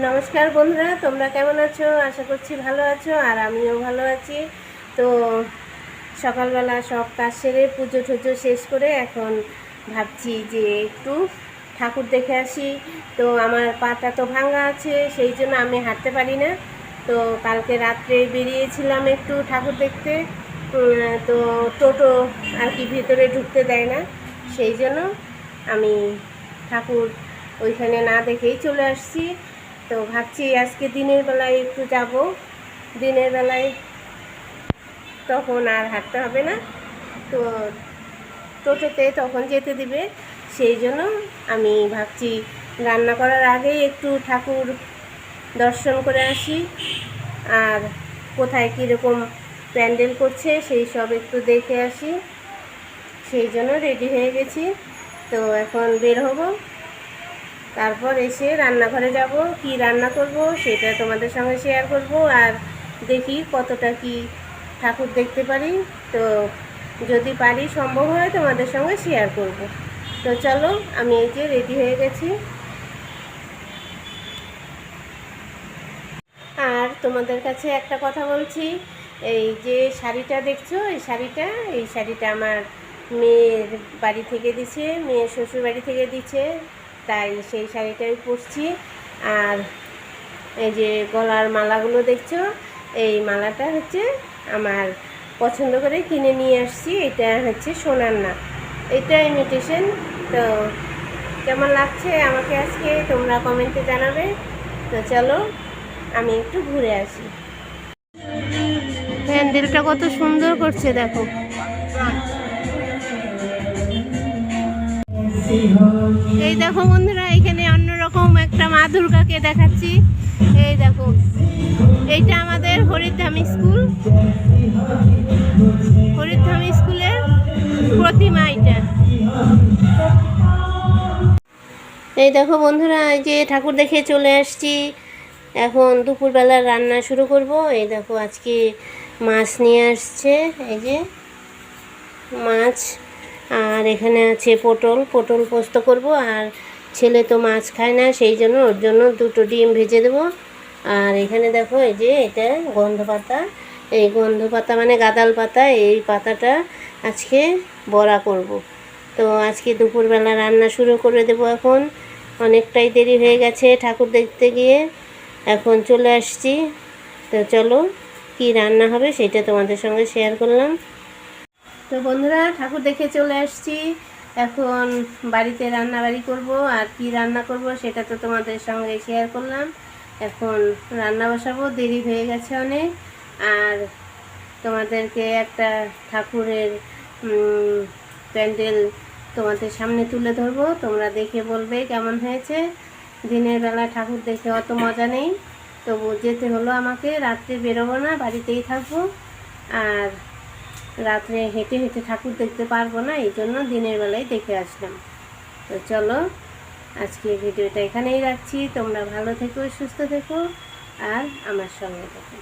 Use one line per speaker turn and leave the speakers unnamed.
নমস্কার বন্ধুরা, তোমরা কেমন আছো? আশা করছি ভালো আছো আর আমিও ভালো আছি। তো সকালবেলা সব কাজ সেরে পুজো টুজো শেষ করে এখন ভাবছি যে একটু ঠাকুর দেখে আসি। তো আমার পাটা তো ভাঙা আছে, সেই জন্য আমি হাঁটতে পারি না। তো কালকে রাত্রে বেরিয়েছিলাম একটু ঠাকুর দেখতে। তো টোটো আর কি ভেতরে ঢুকতে দেয় না। সেই জন্য আমি ঠাকুর ওইখানে না দেখেই চলে আসছি। তো ভাবছি আজকে দিনের বেলায় একটু যাব। দিনের বেলায় তখন আর হাঁটতে হবে না। তো টোটোতে তখন যেতে দিবে। সেই জন্য আমি ভাবছি রান্না করার আগেই একটু ঠাকুর দর্শন করে আসি। আর কোথায় কীরকম প্যান্ডেল করছে সেই সব একটু দেখে আসি। সেই জন্য রেডি হয়ে গেছি। তো এখন বের হব। তারপর এসে রান্নাঘরে যাব, কি রান্না করব সেটা তোমাদের সঙ্গে শেয়ার করব আর দেখি কতটা কি ঠাকুর দেখতে পারি। তো যদি পারি, সম্ভব হয় তোমাদের সঙ্গে শেয়ার করব। তো চলো, আমি এই যে রেডি হয়ে গেছি। আর তোমাদের কাছে একটা কথা বলছি, এই যে শাড়িটা দেখছ, এই শাড়িটা এই শাড়িটা আমার মেয়ের বাড়ি থেকে দিছে, মেয়ের শ্বশুর বাড়ি থেকে দিচ্ছে তাই সেই শাড়িটাই পরছি। আর এই যে গলার মালাগুলো দেখছ? এই মালাটা হচ্ছে আমার পছন্দ করে কিনে নিয়ে আসছি। এটা হচ্ছে সোনার না এটা ইমিটেশন তো কেমন লাগছে আমাকে আজকে? তোমরা কমেন্টে জানাবে। তো চলো, আমি একটু ঘুরে আসি। প্যান্ডেলটা কত সুন্দর করছে, দেখো। এই দেখো বন্ধুরা, এখানে অন্যরকম একটা মা দুর্গাকে দেখাচ্ছি। এই দেখো, এইটা আমাদের হরিধাম স্কুল। হরিধাম স্কুলের প্রতিমা এটা। এই দেখো বন্ধুরা, এই যে ঠাকুর দেখে চলে আসছি। এখন দুপুরবেলা রান্না শুরু করব। এই দেখো, আজকে মাছ নিয়ে আসছে। এই যে মাছ আর এখানে আছে পটল পটল পোস্ত করব আর ছেলে তো মাছ খায় না, সেই জন্য ওর জন্য দুটো ডিম ভেজে দেবো। আর এখানে দেখো এই যে এটা গন্ধ পাতা, এই গন্ধ পাতা মানে গাদাল পাতা, এই পাতাটা আজকে বড়া করব। তো আজকে দুপুরবেলা রান্না শুরু করে দেবো এখন। অনেকটাই দেরি হয়ে গেছে ঠাকুর দেখতে গিয়ে। এখন চলে আসছি। তো চলো কি রান্না হবে সেটা তোমাদের সঙ্গে শেয়ার করলাম। তো বন্ধুরা, ঠাকুর দেখে চলে আসছি। এখন বাড়িতে রান্না বাড়ি করব, আর কি রান্না করব সেটা তো তোমাদের সঙ্গে শেয়ার করলাম। এখন রান্না বসাবো, দেরি হয়ে গেছে অনেক। আর তোমাদেরকে একটা ঠাকুরের প্যান্ডেল তোমাদের সামনে তুলে ধরবো। তোমরা দেখে বলবে কেমন হয়েছে। দিনের বেলা ঠাকুর দেখে অত মজা নেই। তবু যেতে হলো আমাকে, রাত্রে বেরোবো না, বাড়িতেই থাকব। আর রাত্রে হেঁটে হেঁটে ঠাকুর দেখতে পারব না, এই জন্য দিনের বেলায় দেখে আসলাম। তো চলো, আজকে ভিডিওটা এখানেই রাখছি। তোমরা ভালো থেকো, সুস্থ থেকো, আর আমার সঙ্গে থেকো।